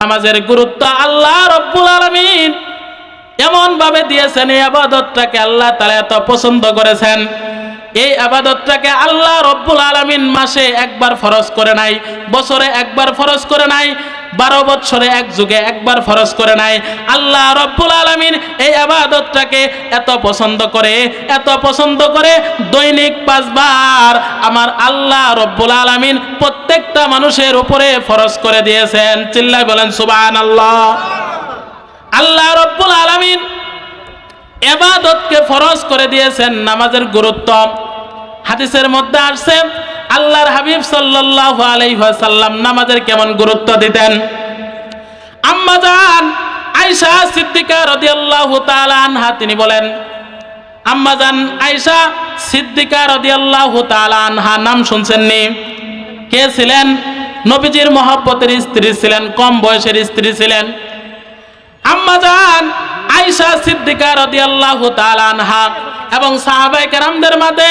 নামাজের গুরুত্ব আল্লাহ রব্বুল আলমিন এমন ভাবে দিয়েছেন এই আবাদতটাকে আল্লাহ তালা এত পছন্দ করেছেন। এই আবাদতটাকে আল্লাহ রব্বুল আলমিন মাসে একবার ফরজ করে নাই, বছরে একবার ফরজ করে নাই বারো বছরে এক যুগে একবার ফরজ করে নাই। আল্লাহ রব্বুল আলমিন এই আবাদতটাকে এত পছন্দ করে, এত পছন্দ করে দৈনিক পাঁচবার আমার আল্লাহ রব্বুল আলমিন প্রত্যেকটা মানুষের উপরে ফরজ করে দিয়েছেন। চিল্লায় বলেন সুবান আল্লাহ আল্লাহ রব্বুল আলমিন এবাদতকে ফরজ করে দিয়েছেন নামাজের গুরুত্ব। হাদিসের মধ্যে আসছে, আল্লাহর হাবিব সাল্লাল্লাহু আলাইহি ওয়াসাল্লাম নামাজের কেমন গুরুত্ব দিতেন? আম্মা জান, আয়েশা সিদ্দিকা রাদিয়াল্লাহু তাআলা আনহা, তিনি বলেন, আম্মা জান, আয়েশা সিদ্দিকা রাদিয়াল্লাহু তাআলা আনহা, নাম শুনছেন নি কে ছিলেন? নবীজির মহব্বতের স্ত্রী ছিলেন, কম বয়সের স্ত্রী ছিলেন। আম্মা জান, আয়েশা সিদ্দিকা রাদিয়াল্লাহু তাআলা আনহা এবং সাহাবায়ে কেরামদের মাঝে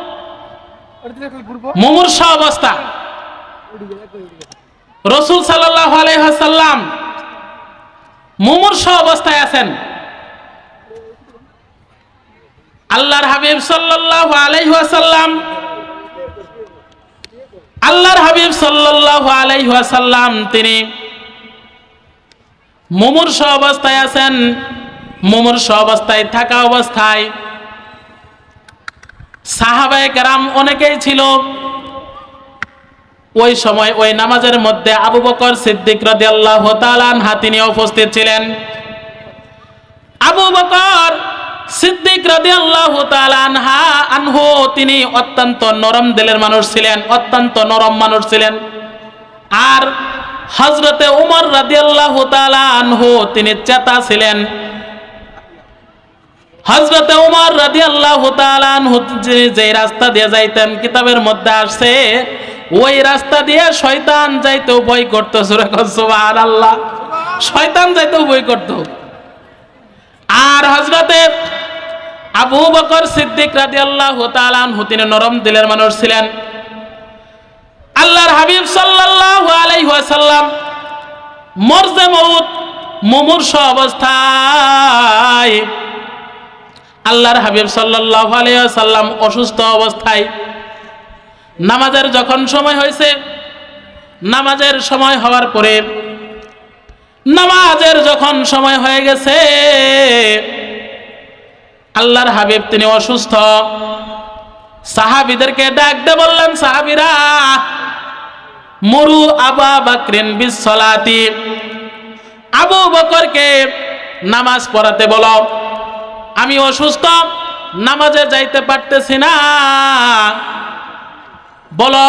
মুমূর্ষ অবস্থা রসুল সাল্লাহ মুমূর্ষ অবস্থায় আছেন আল্লাহর হাবিব সাল্লাহ আলাইহাল্লাম আল্লাহর হাবিব সাল্লাহ আলাইহাল্লাম তিনি মুমূর্ষ অবস্থায় আছেন মুমূর্ষ অবস্থায় থাকা অবস্থায় সাহাবায়ে কেরাম অনেকেই ছিল। ওই সময় ওই নামাজের মধ্যে আবু বকর সিদ্দিক রাদিয়াল্লাহু তিনি উপস্থিত ছিলেন। আবু বকর সিদ্দিক আনহু তিনি অত্যন্ত নরম দিলের মানুষ ছিলেন, অত্যন্ত নরম মানুষ ছিলেন। আর হজরতে উমর রাদিয়াল্লাহু আনহু তিনি চেতা ছিলেন। হজরতে উমর তাআলা আনহু যে- রাস্তা দিয়ে যাইতেন, কিতাবের মধ্যে আসছে, ওই রাস্তা দিয়ে শয়তান যাইতেও ভয় করতো। সুবহানাল্লাহ। শয়তান যাইতেও ভয় করতো। আর হজরতে আবু বকর সিদ্দিক রাদিয়াল্লাহু তাআলা আনহু, তিনি নরম দিলের মানুষ ছিলেন। আল্লাহর হাবিব সাল্লাল্লাহু আলাইহি ওয়াসাল্লাম মরজে মউত মুমূর্ষ অবস্থায় আল্লাহর হাবিব সাল্লাল্লাহু আলাইহি ওয়াসাল্লাম অসুস্থ অবস্থায় নামাজের যখন সময় হয়েছে, নামাজের সময় হওয়ার পরে, নামাজের যখন সময় হয়ে গেছে, আল্লাহর হাবিব তিনি অসুস্থ। সাহাবিদেরকে ডাক দে বললেন, সাহাবিরা, মুরু আবা বাকরিন বিসলাতি আবু বকরকে নামাজ পড়াতে বলো। আমি অসুস্থ, নামাজে যাইতে পারতেছি না। বলো,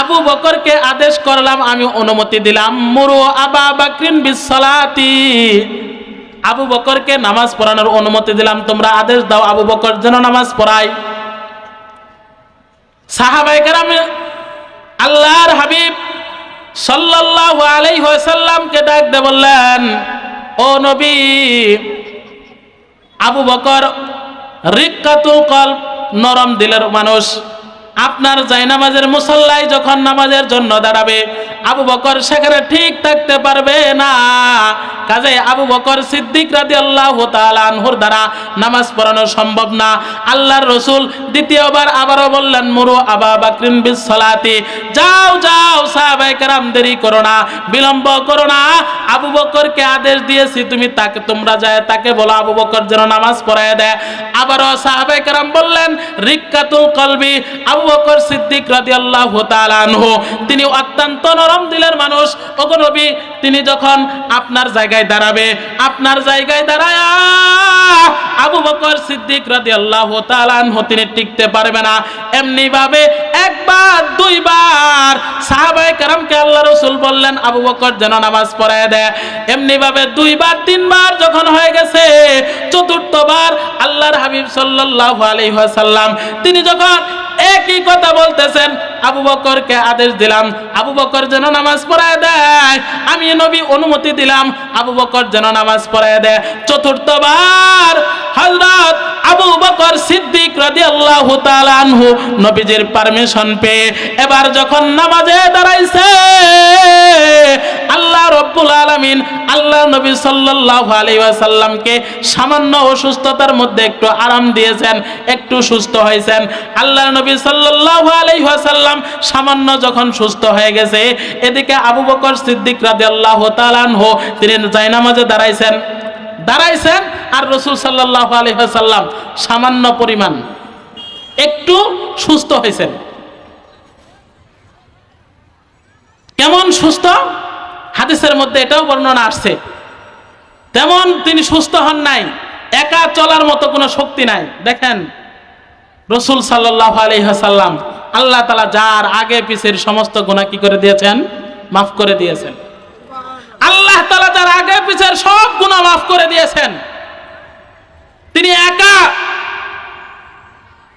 আবু বকরকে আদেশ করলাম, আমি অনুমতি দিলাম। মুরু আবা বাকরিন বিসলাতি আবু বকরকে নামাজ পড়ানোর অনুমতি দিলাম। তোমরা আদেশ দাও, আবু বকর যেন নামাজ পড়ায়। সাহাবাই কেরামে আল্লাহর হাবিব সাল্লাল্লাহু আলাইহি ওয়াসাল্লামকে ডাক দে বললেন, ও নবী আবু বকর রিক্কাতুল কল নরম দিলের মানুষ। আপনার জায়নামাজের মুসল্লায় যখন নামাজের জন্য দাঁড়াবে, আবু বকর সেখানে ঠিক থাকতে পারবে না। কাজে আবু বকর সিদ্দিক রাদি আল্লাহ আনহুর দ্বারা নামাজ পড়ানো সম্ভব না। আল্লাহর রসুল দ্বিতীয়বার আবারও বললেন, মুরু আবা বাকরিন বিসলাতি যাও যাও সাহাবাই কারাম, দেরি করো না, বিলম্ব করো না। আবু বকরকে আদেশ দিয়েছি, তুমি তাকে, তোমরা যায় তাকে বলো, আবু বকর যেন নামাজ পড়ায় দেয়। আবারও সাহাবাই কারাম বললেন, রিক্কাতুল কলবি। আবু বকর সিদ্দিক রাদিয়াল্লাহু তাআলা তিনি অত্যন্ত নরম দিলের মানুষ। ওগো নবী, তিনি যখন আপনার জায়গায় দাঁড়াবে, আপনার জায়গায় দাঁড়ায় আবু বকর সিদ্দিক রাদিয়াল্লাহু তাআলা আনহু তিনি টিকতে পারবে না। এমনি ভাবে একবার, দুইবার সাহাবায়ে কেরামকে আল্লাহ রাসূল বললেন, আবু বকর যেন নামাজ পড়ায় দেয় এমনি ভাবে দুইবার, তিনবার যখন হয়ে গেছে, চতুর্থবার আল্লাহর হাবিব সাল্লাল্লাহু আলাইহি ওয়াসাল্লাম, তিনি যখন একই কথা বলতেছেন আবু বকরকে আদেশ দিলাম। আবু বকর যেন নামাজ পড়ায় দেয়। আমি নবী অনুমতি দিলাম। আবু বকর যেন নামাজ পড়ায় দেয়। চতুর্থবার হযরত আবু বকর সিদ্দিক রাদিয়াল্লাহু তাআলা আনহু নবীজির পারমিশন পেয়ে এবার যখন নামাজে দাঁড়াইছে, আল্লাহ রব্বুল আলামিন আল্লাহ নবী সাল্লাল্লাহু আলাইহি ওয়াসাল্লামকে সামান্য অসুস্থতার মধ্যে একটু আরাম দিয়েছেন, একটু সুস্থ হয়েছেন। আল্লাহ নবী সাল্লাল্লাহু আলাইহি ওয়াসাল্লাম সামান্য যখন সুস্থ হয়ে গেছে, এদিকে আবু বকর সিদ্দিক রাদিয়াল্লাহু তাআলা আনহু, তিনি জায়নামাজে দাঁড়াইছেন। দাঁড়াইছেন আর রসুল সাল্লাল্লাহু আলাইহি ওয়াসাল্লাম সামান্য পরিমাণ একটু সুস্থ হয়েছেন কেমন সুস্থ? হাদিসের মধ্যে এটাও বর্ণনা আসছে। তেমন তিনি সুস্থ হন নাই, একা চলার মতো কোনো শক্তি নাই। দেখেন, রসুল সাল্লাহ আলহাসাল্লাম আল্লাহ তালা যার আগে পিছের সমস্ত গুণা কি করে দিয়েছেন? মাফ করে দিয়েছেন। আল্লাহ তালা যার আগে পিছের সব গুণা মাফ করে দিয়েছেন। তিনি একা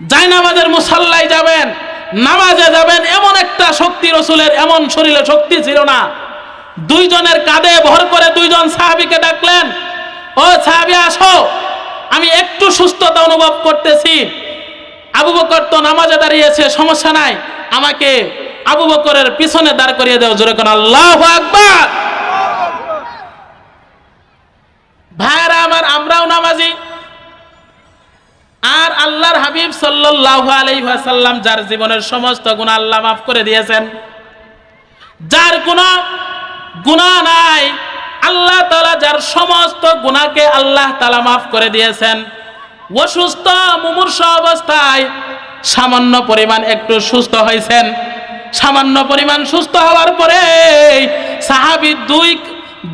জায়নামাজের মুসাল্লায় যাবেন, নামাজে যাবেন, এমন একটা শক্তি রসুলের, এমন শরীরে শক্তি ছিল না। দুইজনের কাঁধে ভর করে দুইজন সাহাবিকে ডাকলেন, ও সাহাবি, আসো। আমি একটু সুস্থতা অনুভব করতেছি। আবু বকর তো নামাজে দাঁড়িয়েছে, সমস্যা নাই। আমাকে আবু বকরের পিছনে দাঁড় করিয়ে দেও, জোরে কোন আল্লাহ আকবার। ভাইরা আমার, আমরাও নামাজি। আর আল্লাহর হাবিব সাল্লাল্লাহু আলাইহি ওয়াসাল্লাম, যার জীবনের সমস্ত গুনাহ আল্লাহ মাফ করে দিয়েছেন, যার কোনো গুনাহ নাই, আল্লাহ তালা যার সমস্ত গুণাকে আল্লাহ তালা মাফ করে দিয়েছেন। অসুস্থ, মুমূর্ষ অবস্থায় সামান্য পরিমাণ একটু সুস্থ হয়েছেন। সামান্য পরিমাণ সুস্থ হওয়ার পরে সাহাবী দুই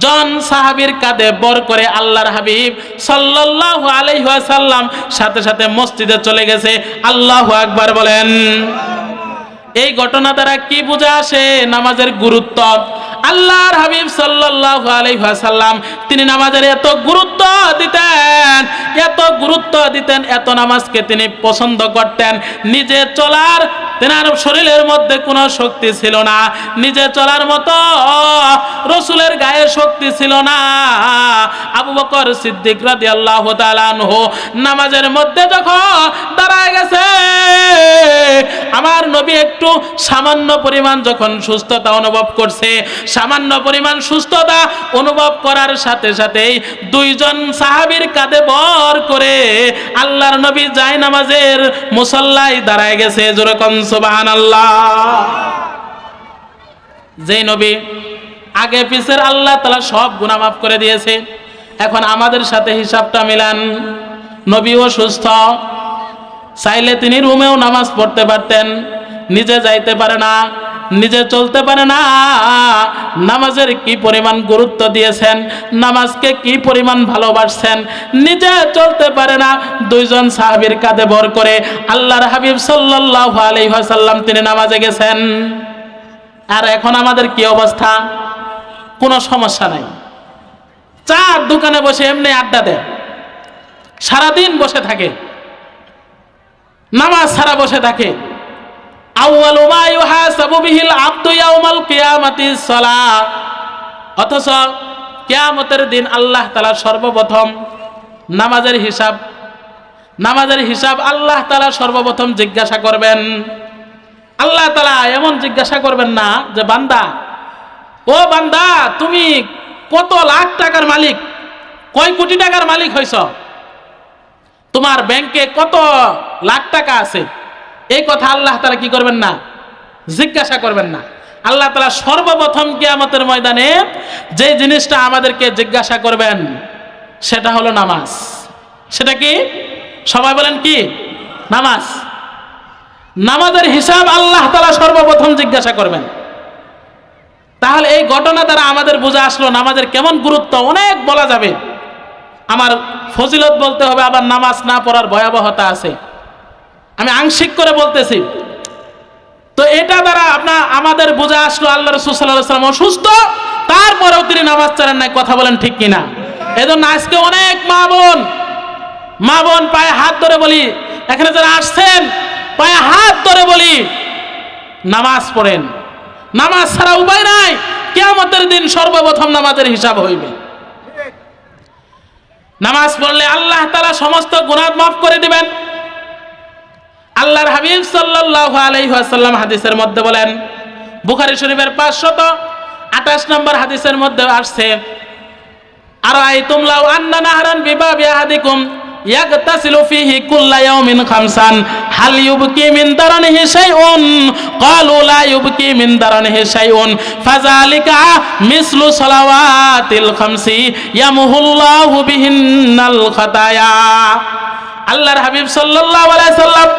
জন সাহাবীর কাঁধে বর করে আল্লাহর হাবিব সাল্লাল্লাহু আলাইহি ওয়াসাল্লাম সাথে সাথে মসজিদে চলে গেছে। আল্লাহু আকবার বলেন, এই ঘটনা দ্বারা কি বোঝা আসে? নামাজের গুরুত্ব আল্লাহর হাবিব সাল্লাল্লাহু আলাইহি ওয়াসাল্লাম, তিনি নামাজের এত গুরুত্ব দিতেন, এত গুরুত্ব দিতেন, এত নামাজকে তিনি পছন্দ করতেন। নিজে চলার তেনার শরীরের মধ্যে কোনো শক্তি ছিল না। নিজে চলার মতো রসুলের গায়ে শক্তি ছিল না। আবু বকর সিদ্দিক তাআলা আনহু নামাজের মধ্যে যখন দাঁড়ায় গেছে, আমার নবী একটু সামান্য পরিমাণ যখন সুস্থতা অনুভব করছে, সামান্য পরিমাণ সুস্থতা অনুভব করার সাথে সাথেই দুইজন সাহাবীর কাঁধে বর করে আল্লাহর নবী যায় নামাজের মুসল্লায় দাঁড়ায় গেছে। যেরকম সুবাহান যেই নবী আগে পিছের আল্লাহ তালা সব গুণা মাফ করে দিয়েছে, এখন আমাদের সাথে হিসাবটা মিলান। নবীও সুস্থ, চাইলে তিনি রুমেও নামাজ পড়তে পারতেন, নিজে যাইতে পারে না, নিজে চলতে পারে না। নামাজের কি পরিমাণ গুরুত্ব দিয়েছেন, নামাজকে কি পরিমাণ ভালোবাসছেন, নিজে চলতে পারে না, দুইজন সাহাবীর কাঁধে ভর করে আল্লাহর হাবিব সাল্লাল্লাহু আলাইহি ওয়াসাল্লাম তিনি নামাজে গেছেন। আর এখন আমাদের কি অবস্থা? কোনো সমস্যা নাই। চার দোকানে বসে এমনি আড্ডা দেয়। সারাদিন বসে থাকে। নামাজ ছাড়া বসে থাকে। আউয়ালু মা ইউহাসাবু বিহিল আবদু ইয়াউমাল কিয়ামাতিস সালাহ অথচ কিয়ামতের দিন আল্লাহ তাআলা সর্বপ্রথম নামাজের হিসাব নামাজের হিসাব আল্লাহ তাআলা সর্বপ্রথম জিজ্ঞাসা করবেন। আল্লাহ তাআলা এমন জিজ্ঞাসা করবেন না যে, বান্দা, ও বান্দা, তুমি কত লাখ টাকার মালিক, কয় কোটি টাকার মালিক হইছ? তোমার ব্যাংকে কত লাখ টাকা আছে? এই কথা আল্লাহ তারা কি করবেন না? জিজ্ঞাসা করবেন না। আল্লাহ তালা সর্বপ্রথম কিয়ামতের ময়দানে যে জিনিসটা আমাদেরকে জিজ্ঞাসা করবেন, সেটা হলো নামাজ। সেটা কি? সবাই বলেন কি? নামাজ। নামাজের হিসাব আল্লাহ তালা সর্বপ্রথম জিজ্ঞাসা করবেন। তাহলে এই ঘটনা দ্বারা আমাদের বোঝা আসলো নামাজের কেমন গুরুত্ব, অনেক বলা যাবে। আমার ফজিলত বলতে হবে, আবার নামাজ না পড়ার ভয়াবহতা আছে। আমি আংশিক করে বলতেছি। তো এটা দ্বারা আপনার আমাদের বোঝা আসলো আল্লাহ রসুল সাল্লাহ সাল্লাম অসুস্থ, তারপরেও তিনি নামাজ ছাড়েন নাই, কথা বলেন ঠিক কিনা। এজন্য আজকে অনেক মা বোন মা বোন পায়ে হাত ধরে বলি, এখানে যারা আসছেন, পায়ে হাত ধরে বলি, নামাজ পড়েন। নামাজ ছাড়া উপায় নাই, কেয়ামতের দিন সর্বপ্রথম নামাজের হিসাব হইবে। নামাজ পড়লে আল্লাহ তালা সমস্ত গুনাহ মাফ করে দিবেন। আল্লাহর হাবিব সাল্লাল্লাহু আলাইহি ওয়াসাল্লাম হাদিসের মধ্যে বলেন, বুখারী শরীফের 528 নম্বর হাদিসের মধ্যে আসছে আর আইতুম লাউ আন্না নাহরান বিবাবি আহাদিকুম ইয়াগতাসিলু ফিহি কুল্লা ইয়াউমিন খামসান, হাল ইউবকি মিন দারানিহি শাইউন? ক্বালু লা ইউবকি মিন দারানিহি শাইউন, ফাযালিকা মিসলু সালাওয়াতিল খামসি ইয়ামহুল্লাহু বিহিন্নাল খাতায়া। আল্লাহর হাবিব সাল্লাল্লাহু আলাইহি সাল্লাম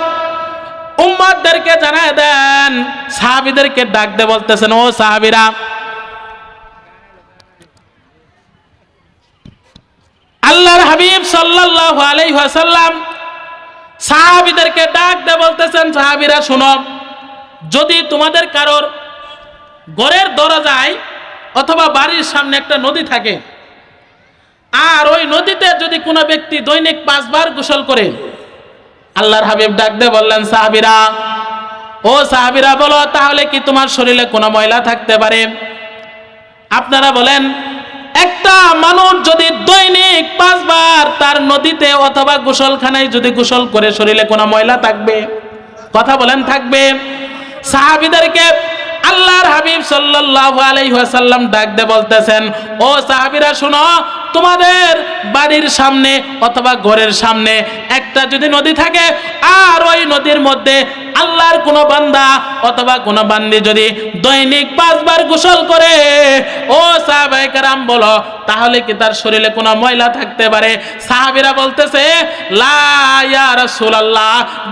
উম্মাদদেরকে জানায় দেন, সাহাবিদেরকে ডাক দে বলতেছেন, ও সাহাবিরা, আল্লাহর হাবিব সাল্লাল্লাহু আলাইহি ওয়াসাল্লাম সাহাবীদেরকে ডাক দে বলতেছেন, সাহাবীরা, শুনো, যদি তোমাদের কারোর ঘরের দরজায় অথবা বাড়ির সামনে একটা নদী থাকে, আর ওই নদীতে যদি কোনো ব্যক্তি দৈনিক পাঁচবার গোসল করে আল্লাহর হাবিব ডাক দিয়ে বললেন, সাহাবিরা, ও সাহাবিরা বলো, তাহলে কি তোমার শরীরে কোনো ময়লা থাকতে পারে? আপনারা বলেন, একটা মানুষ যদি দৈনিক পাঁচবার তার নদীতে অথবা গোসলখানায় যদি গোসল করে, শরীরে কোনো ময়লা থাকবে? কথা বলেন, থাকবে। সাহাবিদেরকে আল্লাহর হাবিব সাল্লাল্লাহু আলাইহি ওয়াসাল্লাম ডাক দে বলতেছেন, ও সাহাবীরা, শুনো, তোমাদের বাড়ির সামনে অথবা ঘরের সামনে একটা যদি নদী থাকে, আর ওই নদীর মধ্যে আল্লাহর কোনো বান্দা অথবা কোনো বান্দি যদি দৈনিক পাঁচবার গোসল করে, ও সাহাবাই কারাম বলো, তাহলে কি তার শরীরে কোনো ময়লা থাকতে পারে? সাহাবিরা বলতেছে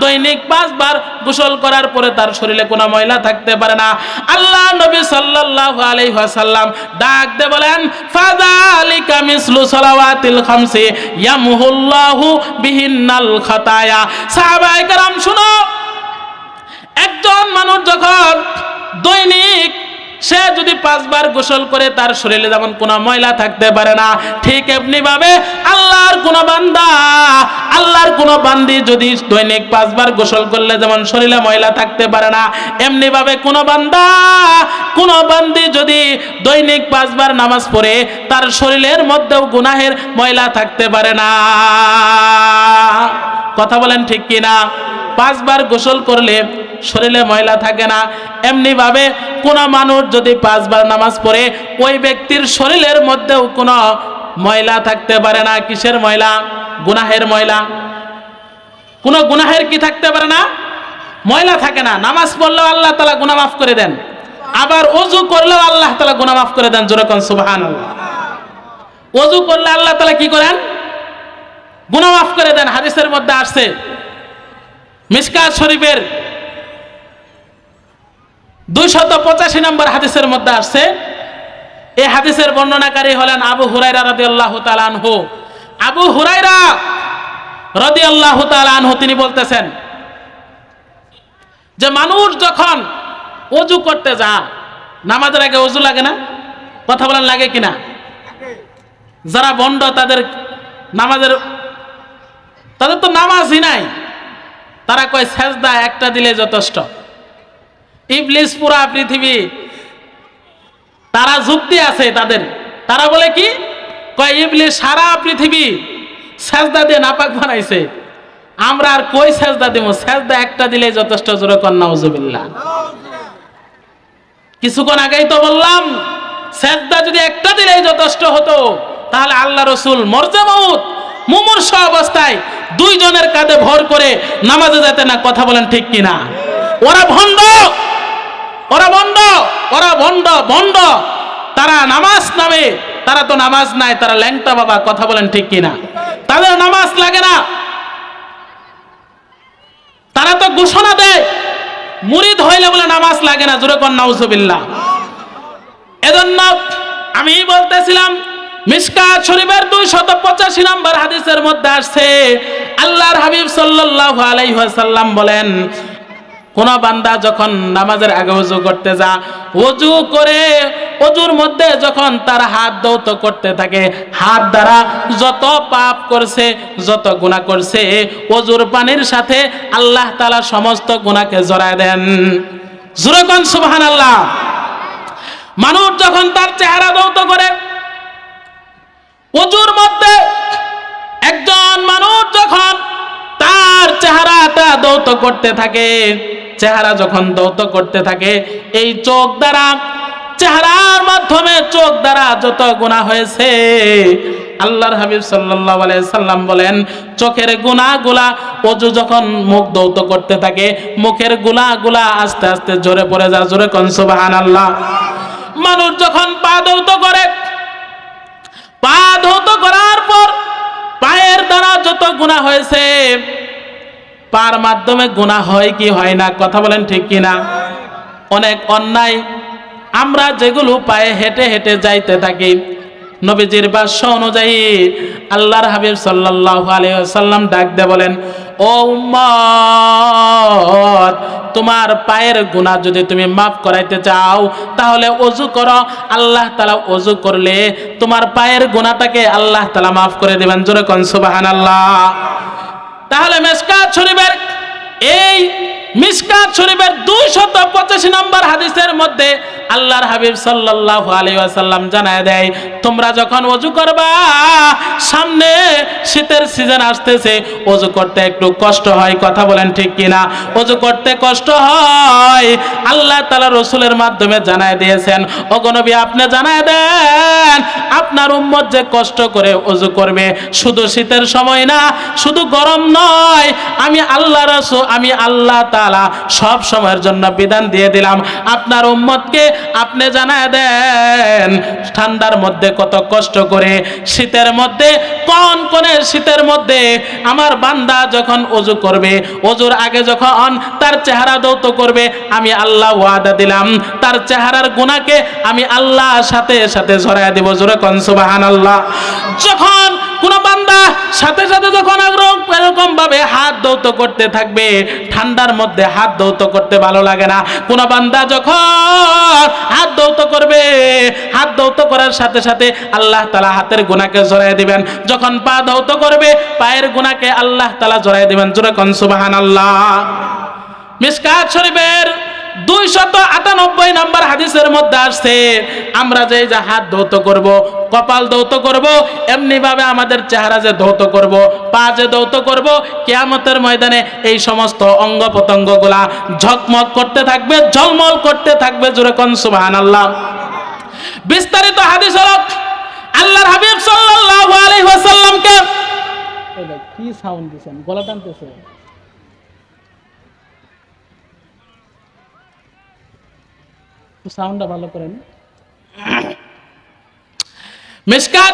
দৈনিক পাঁচবার গোসল করার পরে তার শরীরে কোনো ময়লা থাকতে পারে না। আল্লাহ নবী সাল্লাল্লাহু আলাইহি ওয়াসাল্লাম ডাক দে বলেন, ফাযালিকা মিসলু সালাওয়াতিল খামসি ইয়ামহুল্লাহু বিহিন্নাল খাতায়া। সাহাবায়ে কেরাম শুনো একজন মানুষ যখন দৈনিক সে যদি পাঁচবার গোসল করে, তার শরীরে যেমন কোনো ময়লা থাকতে পারে না, ঠিক এমনি ভাবে আল্লাহর কোনো বান্দা, আল্লাহর কোনো বান্দি যদি দৈনিক পাঁচবার গোসল করলে যেমন শরীরে ময়লা থাকতে পারে না এমনি ভাবে কোনো বান্দা, কোনো বান্দি যদি দৈনিক পাঁচবার নামাজ পড়ে, তার শরীরের মধ্যেও গুনাহের ময়লা থাকতে পারে না। কথা বলেন ঠিক কি না পাঁচবার গোসল করলে শরীরে ময়লা থাকে না। এমনি ভাবে কোনো মানুষ যদি পাঁচবার নামাজ পড়ে, ওই ব্যক্তির শরীরের মধ্যেও কোনো ময়লা থাকতে পারে না। কিসের ময়লা? গুনাহের ময়লা। কোনো গুনাহের কি থাকতে পারে না? ময়লা থাকে না। নামাজ পড়লেও আল্লাহ তালা গুনাহ মাফ করে দেন। আবার অজু করলেও আল্লাহ তালা গুনাহ মাফ করে দেন। যেরকম সুবাহান অজু করলে আল্লাহ তালা কি করেন? গুনাহ মাফ করে দেন। হাদিসের মধ্যে আসছে মিসকাত শরীফের দুইশত পঁচাশি নম্বর হাদিসের মধ্যে আসছে এই হাদিসের বর্ণনাকারী হলেন আবু হুরাইরা রদি আল্লাহ আনহু। আবু হুরাইরা রদি আল্লাহ আনহু তিনি বলতেছেন যে মানুষ যখন অজু করতে যা নামাজের আগে অজু লাগে না? কথা বলেন লাগে কিনা? যারা বন্ড তাদের নামাজের তাদের তো নামাজই নাই। তারা কয়, সেজদা একটা দিলে যথেষ্ট। ইবলিস পুরা পৃথিবী, তারা যুক্তি আছে তাদের। তারা বলে কি? কয়, ইবলিস সারা পৃথিবী সেজদা দিয়ে নাপাক বানাইছে। আমরা আর কই সেজদা দিব? সেজদা একটা দিলে যথেষ্ট জোরে কন্যা উজুবিল্লাহ কিছুক্ষণ আগেই তো বললাম, সেজদা যদি একটা দিলেই যথেষ্ট হতো, তাহলে আল্লাহ রসুল মর্যামউত মুমূর্ষ অবস্থায় দুইজনের কাঁধে ভর করে নামাজে যেতে না কথা বলেন ঠিক কিনা? ওরা ভণ্ড ওরা ভণ্ড ওরা ভণ্ড ভণ্ড। তারা নামাজ নামে, তারা তো নামাজ নাই, তারা ল্যাংটা বাবা, কথা বলেন ঠিক কিনা? তাদের নামাজ লাগে না। তারা তো ঘোষণা দেয়, মুরিদ হইলে বলে নামাজ লাগে না, জোরে কন নাউজুবিল্লাহ। এজন্য আমি বলতেছিলাম মিসকাত শরীফের দুই শত পঁচাশি নম্বর হাদিসের মধ্যে আসছে, আল্লাহর হাবিব সাল্লাল্লাহু আলাইহি ওয়াসাল্লাম বলেন, কোন বান্দা যখন নামাজের আগে উজু করতে যা উজু করে অজুর মধ্যে যখন তার হাত দৌত করতে থাকে, হাত দ্বারা যত পাপ করছে, যত গুনাহ করছে অজুর পানির সাথে আল্লাহ তাআলা সমস্ত গুণাকে জড়ায় দেন। জুরকন সুবহানাল্লাহ। মানুষ যখন তার চেহারা দৌত করে অজুর মধ্যে একজন মানুষ যখন তার চেহারাটা দৌত করতে থাকে, চেহারা যখন দৌত করতে থাকে, এই চোখ দ্বারা, চেহারার মাধ্যমে চোখ দ্বারা যত গুণা হয়েছে, আল্লাহর হাবিব আলাইহি সাল্লাম বলেন, চোখের গুনাহগুলা অজু যখন মুখ দৌত করতে থাকে, মুখের গুনাহগুলা আস্তে আস্তে জোরে পড়ে যায়। জোরে কোন সুবহানাল্লাহ। মানুষ যখন পা দৌত করে পা ধৌত করার পর পায়ের দ্বারা যত গুণা হয়েছে, পার মাধ্যমে গুণা হয় কি হয় না? কথা বলেন ঠিক কি না অনেক অন্যায়, আমরা যেগুলো পায়ে হেঁটে হেঁটে যাইতে থাকি নবীজির বাস্য অনুযায়ী আল্লাহর হাবিব সাল্লাল্লাহু আলাইহি ওয়াসাল্লাম ডাক দে বলেন, ও উম্মত, তোমার পায়ের গুনাহ যদি তুমি মাফ করাইতে চাও, তাহলে অজু করো। আল্লাহ তাআলা অজু করলে তোমার পায়ের গুনাহটাকে আল্লাহ তাআলা মাফ করে দিবেন। জোরে কোন সুবহানাল্লাহ। তাহলে মেসকাত শরীফের এই মিসকাত শরীফের দুইশত পঁচাশি নম্বর হাদিসের মধ্যে আল্লাহর হাবিব সাল্লাল্লাহু আলাইহি ওয়াসাল্লাম জানায় দেয়, তোমরা যখন ওযু করবা, সামনে শীতের সিজন আসতেছে ওযু করতে একটু কষ্ট হয়, কথা বলেন ঠিক কিনা? ওযু করতে কষ্ট হয়। আল্লাহ তাআলা রসুলের মাধ্যমে জানায় দিয়েছেন, ওগো আপনি জানায় দেন, আপনার উম্মত যে কষ্ট করে ওযু করবে, শুধু শীতের সময় না, শুধু গরম নয়, আমি আল্লাহ রাসূল, আমি আল্লাহ তাআলা সব সময়ের জন্য বিধান দিয়ে দিলাম। আপনার উম্মতকে আপনি জানায় দেন, ঠান্ডার মধ্যে কত কষ্ট করে, শীতের মধ্যে কোন কোনে শীতের মধ্যে আমার বান্দা যখন অজু করবে অজুর আগে যখন তার চেহারা দৌত করবে, আমি আল্লাহ ওয়াদা দিলাম। তার চেহারার গুণাকে আমি আল্লাহ সাথে সাথে ঝরায় দেব। জোরে কন সুবহানাল্লাহ। যখন কোন বান্দা সাথে সাথে যখন এরকম হাত দৌত করতে থাকবে, ঠান্ডার মধ্যে হাত দৌত করতে ভালো লাগে না। কোন বান্দা যখন হাত দৌত করবে, হাত দৌত করার সাথে সাথে আল্লাহ তালা হাতের গুণাকে জড়াই দিবেন। যখন পা দৌত করবে, পায়ের গুণাকে আল্লাহ তালা জড়াই দিবেন। জোরে কন সুবাহান আল্লাহ মিসকাত শরীফের দুইশত আটানব্বই নম্বর হাদিসের মধ্যে আসছে, আমরা যে হাত ধৌত করব, কপাল ধৌত করব এমনি ভাবে আমাদের চেহারা যে ধৌত করব, পা যে ধৌত করব, কেয়ামতের ময়দানে এই সমস্ত অঙ্গ প্রত্যঙ্গগুলা ঝকমক করতে থাকবে, ঝলমল করতে থাকবে জোরে কন সুবহানাল্লাহ। বিস্তারিত হাদিস হলো আল্লাহর হাবিব সাল্লাল্লাহু আলাইহি ওয়াসাল্লামকে কি সাউন্ড দিছেন? গলা টানতেছে। সাউন্ডটা ভালো করেন।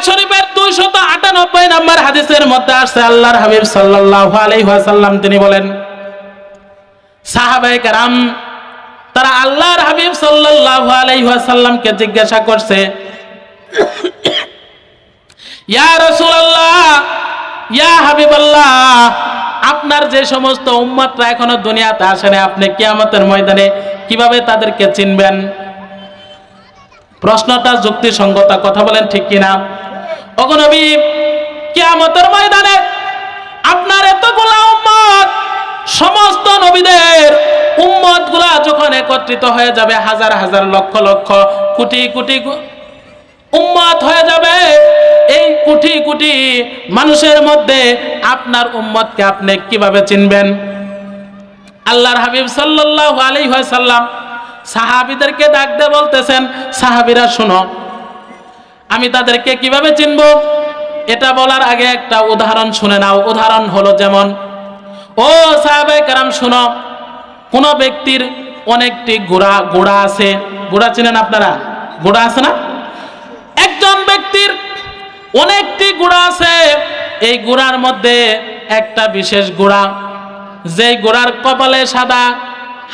শরীফের দুইশত আটানব্বই নম্বর হাদিসের মধ্যে আসছে, আল্লাহর হাবিব তিনি বলেন তারা আল্লাহর হাবিব সাল্লাল্লাহু আলাইহি জিজ্ঞাসা করছে, ইয়া ইয়া আপনার যে সমস্ত উম্মতরা এখনও দুনিয়াতে আসেনি, আপনি কিয়ামতের ময়দানে কীভাবে তাদেরকে চিনবেন? প্রশ্নটা যুক্তিসঙ্গত, কথা বলেন ঠিক কিনা? অগনবী কিয়ামতের ময়দানে আপনার এতগুলা উম্মত, সমস্ত নবীদের উম্মতগুলা যখন একত্রিত হয়ে যাবে, হাজার হাজার লক্ষ লক্ষ, কোটি কোটি উম্মত হয়ে যাবে, এই কোটি কোটি মানুষের মধ্যে আপনার উম্মতকে আপনি কীভাবে চিনবেন? আল্লাহর হাবিব সাল্লাল্লাহু আলাইহি ওয়াসাল্লাম সাহাবীদেরকে ডাকতে বলতেছেন, সাহাবিরা, শুনো, আমি তাদেরকে কীভাবে চিনব? এটা বলার আগে একটা উদাহরণ শুনে নাও। উদাহরণ হলো যেমন, ও সাহাবে কারাম, শুনো, কোন ব্যক্তির অনেকটি গোড়া গোড়া আছে। গোড়া চিনেন আপনারা? গোড়া আছে না? একজন ব্যক্তির অনেকটি গুড়া আছে। এই গোড়ার মধ্যে একটা বিশেষ গোড়া। যেই গোড়ার কপালে সাদা,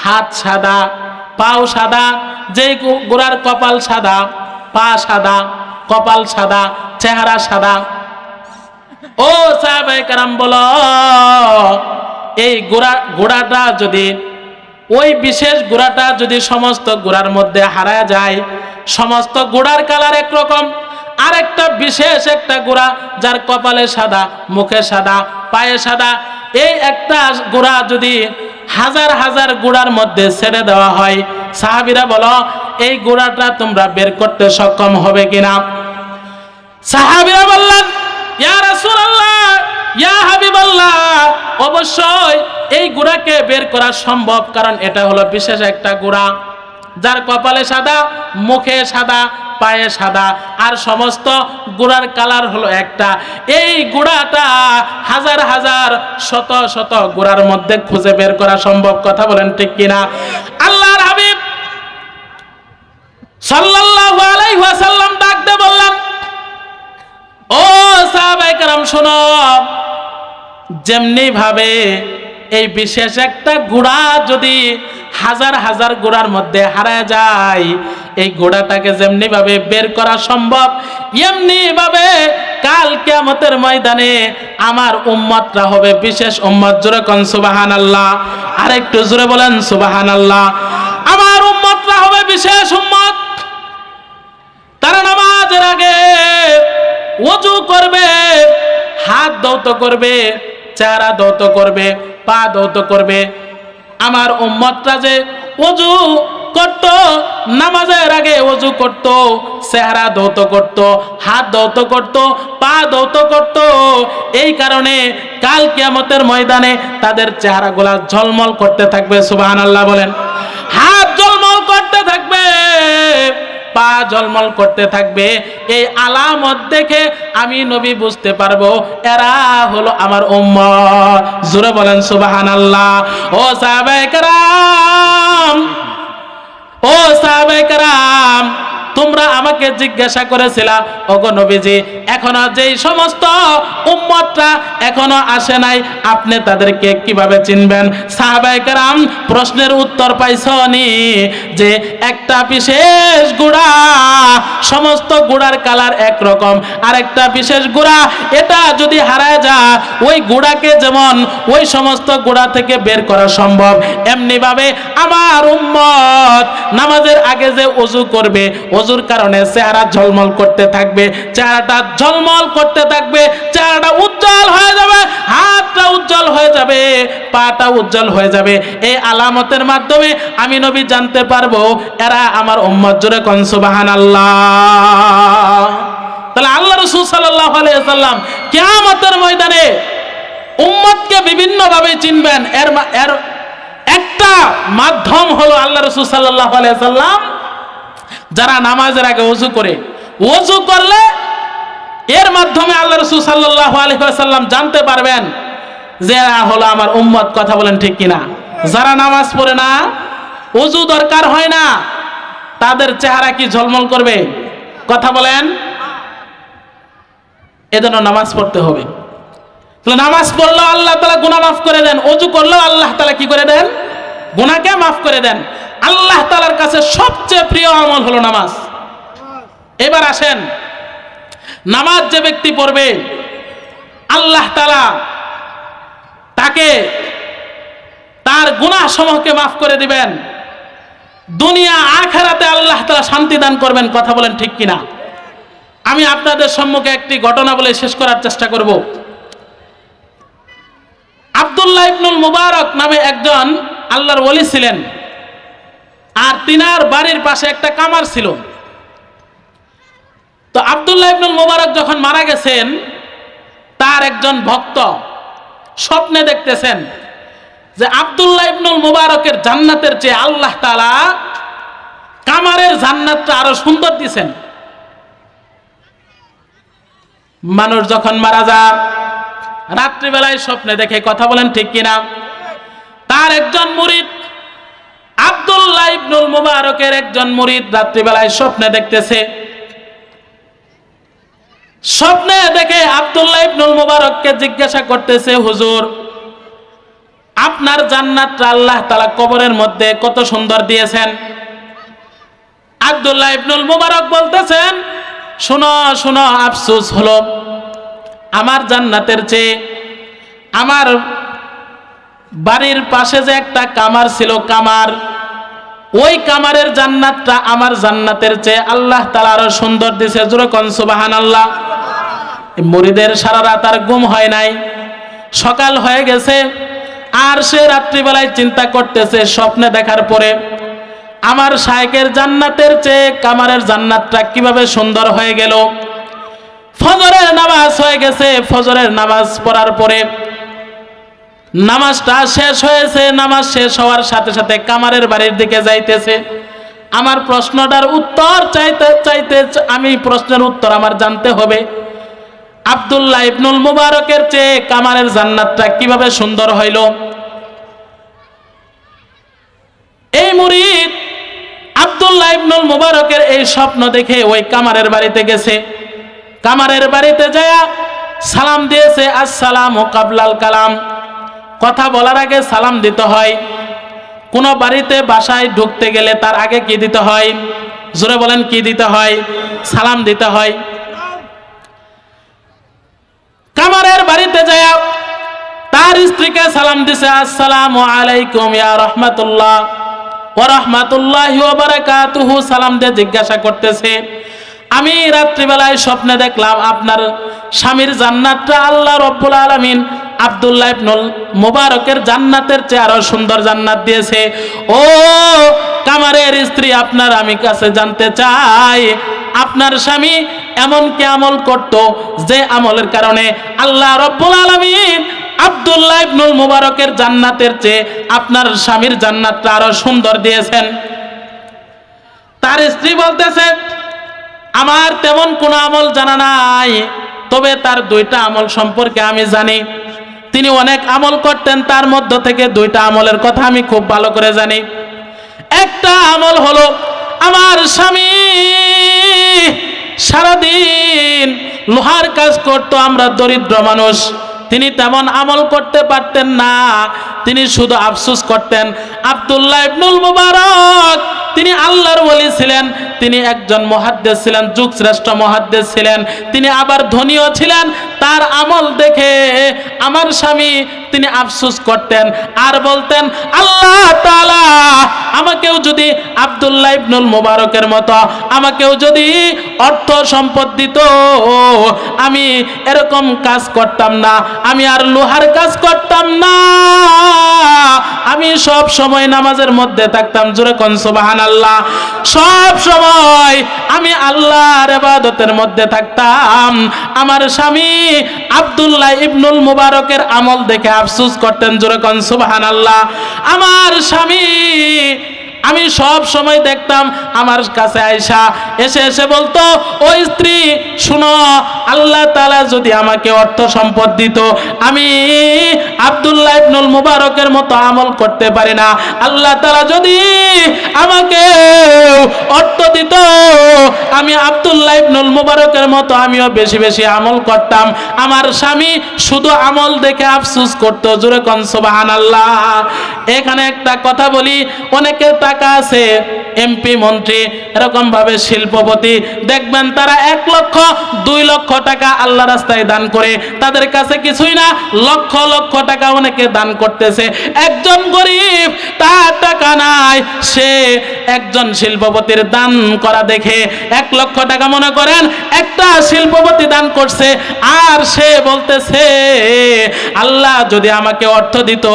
হাত সাদা পাও সাদা গু- গোড়ার কপাল সাদা, পা সাদা, কপাল সাদা, চেহারা সাদা। ও সাহাবাই কারাম বলো, এই গোড়া গোড়াটা যদি, ওই বিশেষ গোড়াটা যদি সমস্ত গোড়ার মধ্যে হারা যায়, সমস্ত গোড়ার কালার একরকম। আরেকটা বিশেষ একটা গোড়া, যার কপালে সাদা, মুখে সাদা, পায়ে সাদা, এই একটা গোড়া যদি হাজার হাজার গুড়ার মধ্যে ছেড়ে দেওয়া হয়। সাহাবিরা বলো, এই গুড়াটা তোমরা বের করতে সক্ষম হবে কিনা? সাহাবিরা বললেন, ইয়া হাবিবাল্লাহ, অবশ্যই এই গুড়াকে বের করা সম্ভব, কারণ এটা হলো বিশেষ একটা গুড়া। যার কপালে সাদা, মুখে সাদা, পায়ে সাদা। আর সমস্ত গুড়ার কালার হলো একটা। এই গুড়াটা হাজার হাজার, শত শত গুড়ার মধ্যে খুঁজে বের করা সম্ভব। কথা বলেন ঠিক কিনা? আল্লাহর হাবিব সাল্লাল্লাহু আলাইহি ওয়াসাল্লাম ডাকতে বললেন, ও সাহাবাই কারাম, শোনো। যেমনি ভাবে এই বিশেষ একটা গুড়া যদি হাজার হাজার গুড়ার মধ্যে হারায় যায়, এই গুড়াটাকে যেমনি ভাবে বের করা সম্ভব এমনি ভাবে কাল কিয়ামতের ময়দানে আমার উম্মতরা হবে বিশেষ উম্মত। জোরে কন সুবাহান আল্লাহ আরেকটু জোরে বলেন সুবাহান আল্লাহ আমার উম্মতরা হবে বিশেষ উম্মত। তারা নামাজের আগে ওযু করবে, হাত দৌত করবে, চেহারা দৌত করবে পা দৌত করবে। আমার উম্মতরা যে অজু করত, নামাজের আগে অজু করত, চেহারা দৌত করত, হাত দৌত করত, পা দৌত করত, এই কারণে কাল কিয়ামতের ময়দানে তাদের চেহারাগুলা ঝলমল করতে থাকবে, সুবহানাল্লাহ বলেন। হাত ঝলমল করতে থাকবে, পা ঝলমল করতে থাকবে এই আলামত দেখে আমি নবী বুঝতে পারব, এরা হলো আমার উম্মত। জোরে বলেন, সুবহানাল্লাহ। ও সাহাবায়ে কেরাম, ও সাহাবায়ে কেরাম তোমরা আমাকে জিজ্ঞাসা করেছিলা, ওগো নবীজি, এখনও যেই সমস্ত উম্মতরা এখনও আসে নাই, আপনি তাদেরকে কীভাবে চিনবেন? সাহাবায়ে কেরাম প্রশ্নের উত্তর পাইছনি যে একটা বিশেষ গুড়া, সমস্ত গুড়ার কালার একরকম। আর একটা বিশেষ গুড়া, এটা যদি হারায় যা ওই গুড়াকে যেমন ওই সমস্ত গুড়া থেকে বের করা সম্ভব এমনি ভাবে আমার উম্মত নামাজের আগে যে অজু করবে অজুর কারণে চেহারা ঝলমল করতে থাকবে, চেহারাটা ঝলমল করতে থাকবে, চেহারাটা উজ্জ্বল হয়ে যাবে, হাতটা উজ্জ্বল হয়ে যাবে, পাটা উজ্জ্বল হয়ে যাবে। এই আলামতের মাধ্যমে আমি নবী জানতে পারব, এরা আমার উম্মত জুড়ে কনসুবাহান আল্লাহ তাহলে আল্লাহ রসুল সাল্লাহ আলাইসাল্লাম কেয়ামতের ময়দানে উম্মতকে বিভিন্নভাবে চিনবেন। এর এর একটা মাধ্যম হলো আল্লাহ রসুল সাল্লাহ আলাইসাল্লাম যারা নামাজের আগে অজু করে অজু করলে এর মাধ্যমে আল্লাহ রসুল সাল্লাহ আলহিহাসাল্লাম জানতে পারবেন যে হলো আমার উম্মত। কথা বলেন ঠিক কিনা? যারা নামাজ পড়ে না অজু দরকার হয় না, তাদের চেহারা কি ঝলমল করবে? কথা বলেন। এজন্য নামাজ পড়তে হবে। নামাজ পড়লেও আল্লাহ তালা গুনাহ মাফ করে দেন অজু করলেও আল্লাহ তালা কি করে দেন? গুনাহকে মাফ করে দেন। আল্লাহ তালার কাছে সবচেয়ে প্রিয় আমল হলো নামাজ। এবার আসেন। নামাজ যে ব্যক্তি পড়বে, আল্লাহ তালা তাকে তার গুনাহ সমূহকে মাফ করে দিবেন। দুনিয়া আখেরাতে আল্লাহ তালা শান্তি দান করবেন, কথা বলেন ঠিক কিনা? আমি আপনাদের সম্মুখে একটি ঘটনা বলে শেষ করার চেষ্টা করব। আব্দুল্লাহ ইবনুল মুবারক নামে একজন আল্লাহর ওলি ছিলেন। আর তিনার বাড়ির পাশে একটা কামার ছিল। তো আব্দুল্লাহ ইবনুল মুবারক যখন মারা গেছেন, তার একজন ভক্ত স্বপ্নে দেখতেছেন যে আব্দুল্লাহ ইবনুল মুবারকের জান্নাতের চেয়ে আল্লাহ তালা কামারের জান্নাতটা আরও সুন্দর দিছেন। মানুষ যখন মারা যায় রাত্রিবেলায় স্বপ্নে দেখে কথা বলেন ঠিক কিনা? তার একজন মুরিদ ইবনুল মুবারকের একজন মুরিদ রাত্রিবেলায় স্বপ্নে দেখতেছে। স্বপ্নে দেখে আব্দুল্লাহ ইবনুল মুবারককে জিজ্ঞাসা করতেছে, হুজুর, আপনার জান্নাতটা আল্লাহ তালা কবরের মধ্যে কত সুন্দর দিয়েছেন? আব্দুল্লাহ ইবনুল মুবারক বলতেছেন, শোনো শোনো, আফসোস হলো, আমার জান্নাতের চেয়ে আমার বাড়ির পাশে যে একটা কামার ছিল, কামার ওই কামারের জান্নাতটা আমার জান্নাতের চেয়ে আল্লাহ তালা আরও সুন্দর দিছে। জোরে কনসুবাহান আল্লাহ মুড়িদের সারা রাত আর গুম হয় নাই। সকাল হয়ে গেছে, আর সে রাত্রিবেলায় চিন্তা করতেছে স্বপ্নে দেখার পরে, আমার শায়কের জান্নাতের চেয়ে কামারের জান্নাতটা কীভাবে সুন্দর হয়ে গেল। ফজরের নামাজ হয়ে গেছে। ফজরের নামাজ পড়ার পরে নামাজটা শেষ হয়েছে, নামাজ শেষ হওয়ার সাথে সাথে কামারের বাড়ির দিকে যাইতেছে। আমার প্রশ্নটার উত্তর চাইতে চাইতে আমি প্রশ্নের উত্তর আমার জানতে হবে। আব্দুল্লাহ ইবনুল মুবারকের চেয়ে কামারের জান্নাতটা কীভাবে সুন্দর হইল? এই মুরিদ আব্দুল্লাহ ইবনুল মুবারকের এই স্বপ্ন দেখে ওই কামারের বাড়িতে গেছে। কামারের বাড়িতে যায় সালাম দিয়েছে, আসসালাম ও কাবলাল কালাম। কথা বলার আগে সালাম দিতে হয়। কোনো বাড়িতে বাসায় ঢুকতে গেলে তার আগে কি দিতে হয়? জোরে বলেন, কি দিতে হয়? সালাম দিতে হয়। কামারের বাড়িতে যায়, তার স্ত্রীকে সালাম দিছে, আসসালাম আলাইকুম, ইয়া রহমাতুল্লাহ। ও রহমাতুল্লাহ বারাকাতুহু, সালাম দিয়ে জিজ্ঞাসা করতেছে। আমি রাত্রিবেলায় স্বপ্নে দেখলাম আপনার স্বামীর জান্নাতটা আল্লাহ রব্বুল আলামিন আব্দুল্লাহ ইবনুল মুবারকের জান্নাতের চেয়ে আরও সুন্দর জান্নাত দিয়েছে। ও, কামারের স্ত্রী, আপনার আমি কাছে জানতে চাই, আপনার স্বামী এমন কি আমল করত যে আমলের কারণে আল্লাহ রব্বুল আলামিন আব্দুল্লাহ ইবনুল মুবারকের জান্নাতের চেয়ে আপনার স্বামীর জান্নাতটা আরও সুন্দর দিয়েছেন। তার স্ত্রী বলতেছে, আমার তেমন কোনো আমল জানা নাই, তবে তার দুইটা আমল সম্পর্কে আমি জানি। তিনি অনেক আমল করতেন, তার মধ্য থেকে দুইটা আমলের কথা আমি খুব ভালো করে জানি। একটা আমল হলো, আমার স্বামী সারাদিন লোহার কাজ করতো, আমরা দরিদ্র মানুষ। তিনি তেমন আমল করতে পারতেন না। তিনি শুধু আফসুস করতেন। আব্দুল্লাহ ইবনুল মুবারক, তিনি আল্লাহর ওলি ছিলেন, তিনি একজন মহাদ্দেশ ছিলেন যুগ শ্রেষ্ঠ মহাদ্দেশ ছিলেন, তিনি আবার ধনীও ছিলেন। তার আমল দেখে আমার স্বামী তিনি আফসুস করতেন আর বলতেন, আল্লাহ তাআলা আমাকেও যদি আব্দুল্লাহ ইবনুল মুবারকের মতো, আমাকেও যদি অর্থ সম্পদ দিত, আমি এরকম কাজ করতাম না, আমি আর লোহার কাজ করতাম না। আমি সব সময় নামাজের মধ্যে থাকতাম, জোরে কন সুবাহান আল্লাহ সব সময় আমি আল্লাহর ইবাদতের মধ্যে থাকতাম। আমার স্বামী আব্দুল্লাহ ইবনুল মুবারকের আমল দেখে আফসুস করতেন, জোরে কন সুবাহান আল্লাহ আমার স্বামী আমি সব সময় দেখতাম আমার কাছে আয়সা এসে এসে বলতো, ওই স্ত্রী, শুনো, আল্লাহ তালা যদি আমাকে অর্থ সম্পদ দিত, আমি আব্দুল্লাহ ইবনুল মুবারকের মতো আমল করতে পারি না। আল্লাহ তালা যদি অর্থ দিত। আমি আবদুল্লাহ ইবনুল মুবারকের মতো আমিও বেশি বেশি আমল করতাম। আমার স্বামী শুধু আমল দেখে আফসুস করত, জুরে কনসবাহান আল্লাহ এখানে একটা কথা বলি, অনেকের টাকা আছে এমপি মন্ত্রী, এরকম ভাবে শিল্পপতি, দেখবেন তারা এক লক্ষ, দুই লক্ষ টাকা আল্লাহ রাস্তায় দান করে। তাদের কাছে কিছুই না, লক্ষ লক্ষ টাকা অনেকে দান করতেছে। একজন গরিব, তার টাকা নাই, সে একজন শিল্পপতির দান করা দেখে এক লক্ষ টাকা মনে করেন, একটা শিল্পপতি দান করছে, আর সে বলতেছে, আল্লাহ যদি আমাকে অর্থ দিত,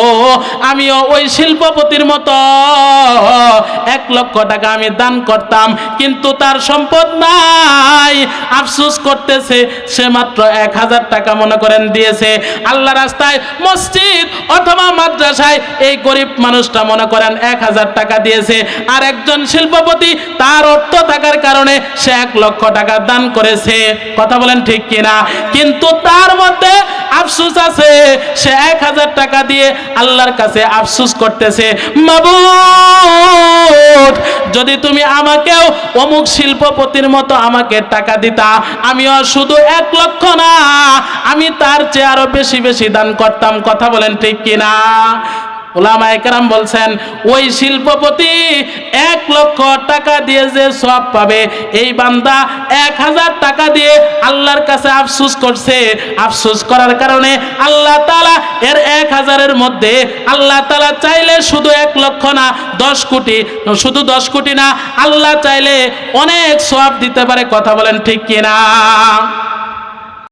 আমিও ওই শিল্পপতির মতো এক লক্ষ টাকা আমি দান করতাম, কিন্তু তার সম্পদ নাই। আফসুস করতেছে, সে মাত্র এক হাজার টাকা মনে করেন দিয়েছে। আল্লাহ রাস্তায় মসজিদ অথবা মাদ্রাসায় এই গরিব মানুষটা মনে করেন এক হাজার টাকা দিয়েছে। আর একজন শিল্পপতি, তার অর্থ থাকার কারণে সে এক লক্ষ টাকা দান করেছে। কথা বলেন ঠিক কিনা? কিন্তু তার মধ্যে আফসুস আছে, সে এক হাজার টাকা দিয়ে আল্লাহর কাছে আফসুস করতেছে। মাবুদ, যদি তুমি আমাকেও অমুক শিল্পপতির মতো আমাকে টাকা দিতা, আমিও শুধু এক লক্ষ না, আমি তার চেয়ে আরও বেশি বেশি দান করতাম। কথা বলেন ঠিক কিনা? ওলামা একরাম বলছেন, ওই শিল্পপতি এক লক্ষ টাকা দিয়ে যে সব পাবে, এই বান্দা এক হাজার টাকা দিয়ে আল্লাহর কাছে আফসুস করছে। আফসুস করার কারণে আল্লাহ তালা এর এক হাজারের মধ্যে আল্লাহ তালা চাইলে শুধু এক লক্ষ না, দশ কোটি, শুধু দশ কোটি না, আল্লাহ চাইলে অনেক সব দিতে পারে, কথা বলেন ঠিক কিনা?